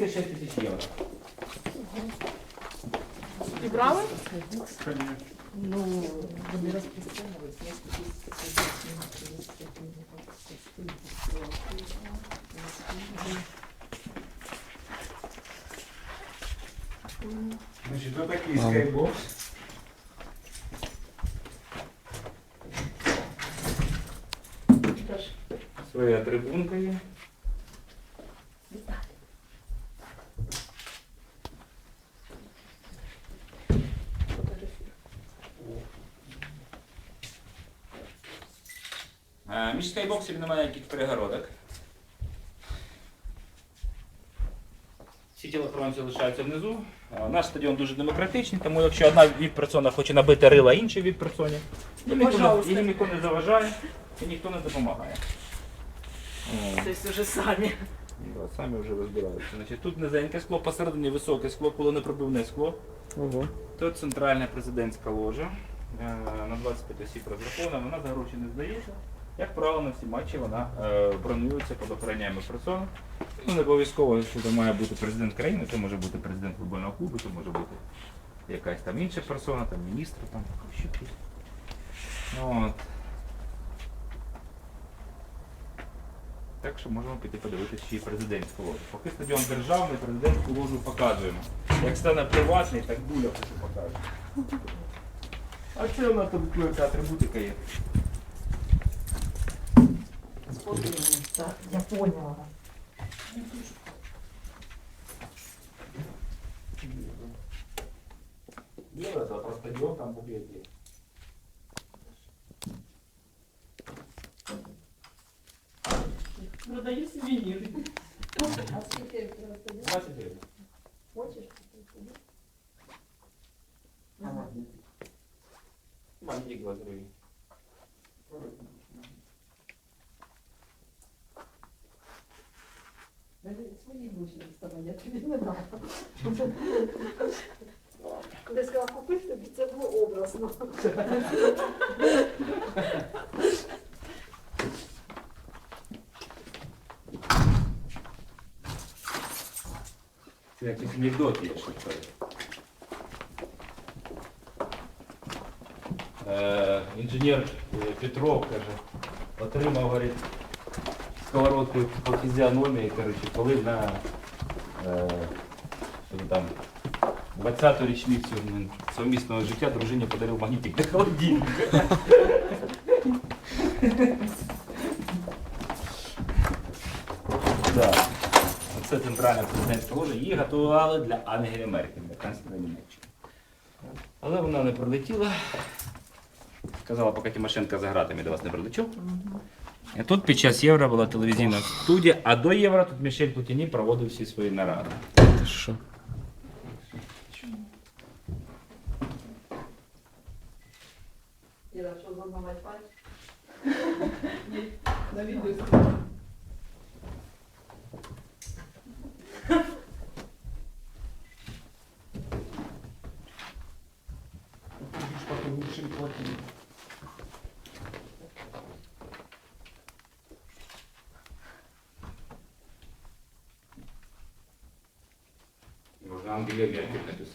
36 тисяч євро. І брали? Ну, вони розпространюють несколько Значить, ось такий скайбокс. Своя трибунка є. Між скайбоксів немає ніяких перегородок. Всі тілохоронці лишаються внизу. Е, Наш стадіон дуже демократичний, тому якщо одна віп-персона хоче набити рила іншій віп-персоні, то ніхто, не- їм ніхто не заважає і ніхто не допомагає. Тобто вже самі. да, самі вже розбираються. Значить, тут низеньке скло, посередині високе скло, куленепробивне скло. Ого. Тут центральна президентська ложа. е, На 25 осіб розрахована, вона за гроші не здається. Як правило, на всі матчі вона е, бронюється під охороняємо персону. Ну, не обов'язково, що це має бути президент країни, це може бути президент футбольного клубу, це може бути якась там інша персона, там міністр, там ще. Ну, От. Так що можемо піти подивитися, є президентську ложу. Поки стадіон державний, президентську ложу показуємо. Як стане приватний, так дуля хочу покаже. А це у нас тут атрибутика є. Так, я поняла. Дело это про стадион там буклет есть. Продаю сувеніри. А скільки розповідати? 20 гривен. Хочеш? Маленький глазурый. свої гроші доставай, тобі не дам. Коли сказала купити тобі, це було образно. Це якийсь анекдот є, що це. Е, інженер е, Петров каже, отримав, говорить, сковородку по фізіономії, коротше, коли на е, там, 20-ту річницю совмісного життя дружині подарив магнітик для холодильника. Да. Це центральна президентська ложа. Її готували для Ангели Меркель, для канцлера Німеччини. Але вона не прилетіла. Сказала, поки Тимошенко за гратами до вас не прилечу. І тут під час євро була телевізійна студія, а до євро тут Мішель Путіні проводив всі свої наради. Ти що? Іра, що зламати пальці? На відео. Можна Ангелія Меркель Angelina gelip götürdü.